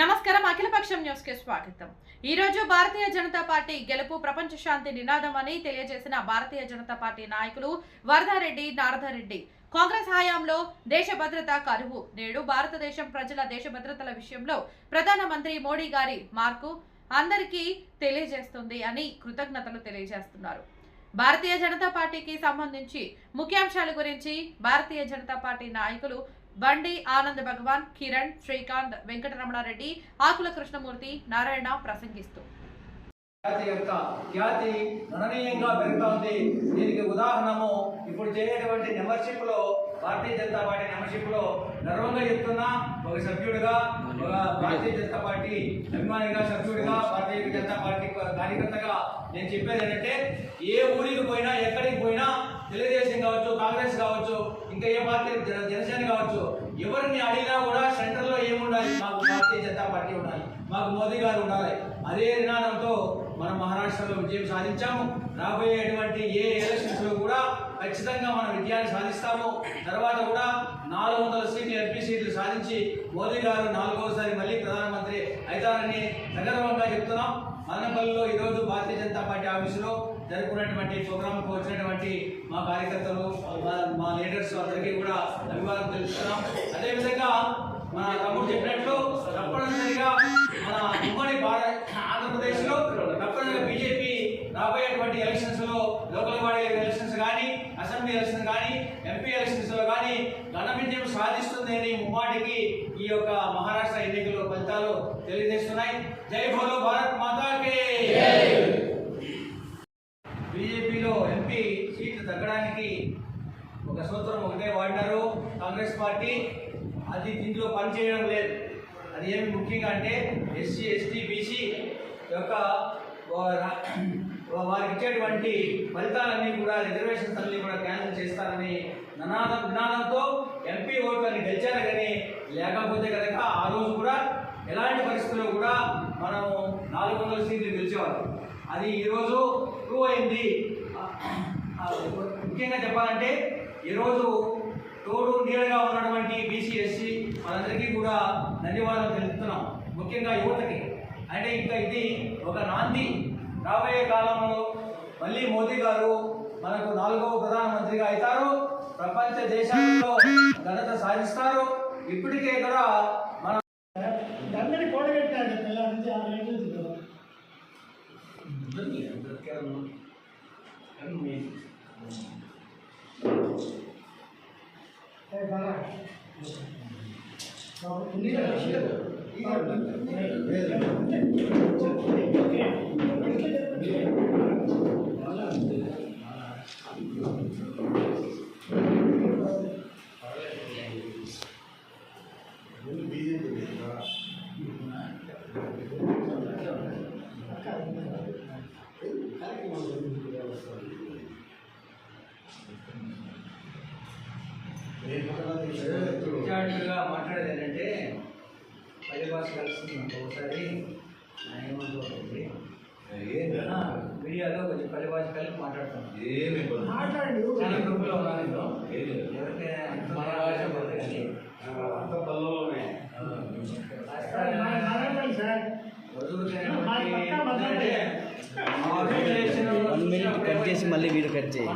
నమస్కారం అఖిలపక్షం న్యూస్కి స్వాగతం. ఈ రోజు భారతీయ జనతా పార్టీ గెలుపు ప్రపంచ శాంతి నినాదం అని తెలియజేసిన భారతీయ జనతా పార్టీ నాయకులు వరదారెడ్డి నారదారెడ్డి. కాంగ్రెస్ హయాంలో దేశ భద్రత కరువు నేడు. భారతదేశం ప్రజల దేశ భద్రతల విషయంలో ప్రధానమంత్రి మోడీ గారి మార్కు అందరికీ తెలియజేస్తుంది అని కృతజ్ఞతలు తెలియజేస్తున్నారు. భారతీయ జనతా పార్టీకి సంబంధించి ముఖ్యాంశాల గురించి భారతీయ జనతా పార్టీ నాయకులు బండి ఆనంద్ భగవాన్ కిరణ్ శ్రీకాంత్ వెంకటరమణారెడ్డి ఆకుల కృష్ణమూర్తి నారాయణ ప్రసంగిస్తూ. జాతి యొక్క ఖ్యాతి గణనీయంగా పెరుగుతోంది. దీనికి ఉదాహరణము ఇప్పుడు చేయటువంటి మెంబర్షిప్లో భారతీయ జనతా పార్టీ మెంబర్షిప్లో గర్వంగా చెప్తున్నా ఒక సభ్యుడిగా ఒక భారతీయ జనతా పార్టీ అభిమానిగా సభ్యుడిగా భారతీయ జనతా పార్టీ కార్యకర్తగా నేను చెప్పేది ఏంటంటే ఏ ఊరికి పోయినా ఎక్కడికి పోయినా తెలుగుదేశం కావచ్చు కాంగ్రెస్ కావచ్చు ఇంకా ఏ పార్టీ జనసేన కావచ్చు ఎవరిని అడిగినా కూడా సెంటర్లో ఏముండాలి? మాకు భారతీయ జనతా పార్టీ ఉండాలి. మాకు మోదీ గారు ఉండాలి. అదే నినాదంతో మనం మహారాష్ట్రలో విజయం సాధించాము. రాబోయేటువంటి ఏ ఎలక్షన్స్లో కూడా ఖచ్చితంగా మనం విజయాన్ని సాధిస్తాము. తర్వాత కూడా నాలుగు వందల సీట్లు ఎంపీ సీట్లు సాధించి మోదీ గారు నాలుగోసారి మళ్ళీ ప్రధానమంత్రి అవుతారని సగర్వంగా చెప్తున్నాం. మదనపల్లిలో ఈరోజు భారతీయ జనతా పార్టీ ఆఫీసులో జరుపుకున్నటువంటి ప్రోగ్రాంకు వచ్చినటువంటి మా కార్యకర్తలు మా- మా లీడర్స్ అందరికీ కూడా అభివాదం తెలుస్తున్నాం అదేవిధంగా మన తమ్ముడు చెప్పినట్లు తప్పనిసరిగా మన ఉమ్మడి భారత్ ఆంధ్రప్రదేశ్లో తప్పనిసరిగా బీజేపీ రాబోయేటువంటి ఎలక్షన్స్లో లోకల్ బాడీ ఎలక్షన్స్ కానీ అసెంబ్లీ ఎలక్షన్ కానీ ఎంపీ ఎలక్షన్స్లో కానీ ఘన విజయం సాధిస్తుందని ముమ్మాటికి ఈ యొక్క మహారాష్ట్ర ఎన్నికల ఫలితాలు తెలియజేస్తున్నాయి. జై భోలో భారత్ మాతాకే! బీజేపీలో ఎంపీ సీట్లు తగ్గడానికి ఒక సూత్రం ఒకటే వాడినారు. కాంగ్రెస్ పార్టీ అది దీంట్లో పనిచేయడం లేదు. అది ఏమి ముఖ్యంగా అంటే ఎస్సీ ఎస్టీ బీసీ యొక్క వారికి ఇచ్చేటువంటి ఫలితాలన్నీ కూడా రిజర్వేషన్స్ అన్ని కూడా క్యాన్సిల్ చేస్తారని నినాదం నినాదంతో ఎంపీ ఓట్లని గెలిచారు కానీ లేకపోతే కనుక ఆ రోజు కూడా ఎలాంటి పరిస్థితుల్లో కూడా మనము నాలుగు వందల సీట్లు గెలిచేవారు అది ఈరోజు ప్రూవ్ అయింది. ముఖ్యంగా చెప్పాలంటే ఈరోజు తోడు నీడగా ఉన్నటువంటి బీసీ ఎస్సీ వాళ్ళందరికీ కూడా ధన్యవాదాలు తెలుపుతున్నాం. ముఖ్యంగా యువతకి. అంటే ఇంకా ఇది ఒక నాంది. రాబోయే కాలంలో మళ్ళీ మోదీ గారు మనకు నాలుగవ ప్రధానమంత్రిగా అవుతారు. ప్రపంచ దేశాల్లో ఘనత సాధిస్తారు. ఇప్పటికే కూడా మన అందరినీ కూడబెట్టాడు పిల్లల నుంచి ఆరు గంటల నుంచి విద్యార్థులుగా మాట్లాడేది ఏంటంటే పది భాష కలుస్తుంది ఒకసారి ఏమంటుంది మీడియాలో కొంచెం పది భాష కలిపి మాట్లాడుతున్నాం మాట్లాడండి చాలా గ్రూపులో ఉన్నాను నేను ఎవరికైనా మన భాష పోతే కానీ మన నారాయణ సార్ వదులుతున్నటువంటి మా పక్క మదనపల్లి. ఏంటంటే, ఆ రిజర్వేషన్ వన్ మినిట్ కట్ చేసి మళ్ళీ వీడియో కట్ చేయి.